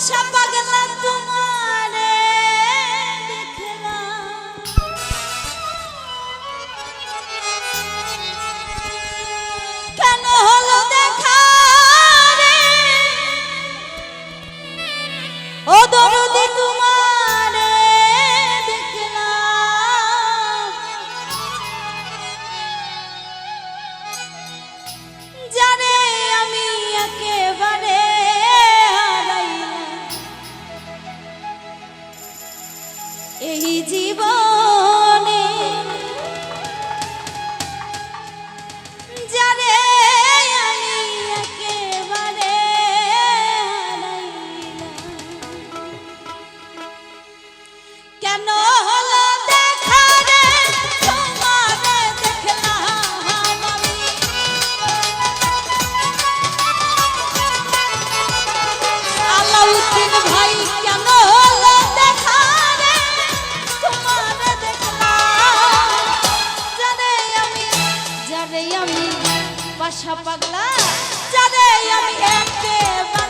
deixa জীবনে। জানে আমি একেবারে কেন হলো দেখা রে? তোমারে ভাই কেন বাসা পাগলা জানে আমি একেবারে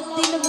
Alauddin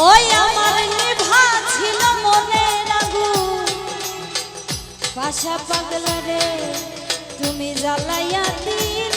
ওই ছিল পাশা পাগলা রে তুমি জ্বালাইয়া দিয়ে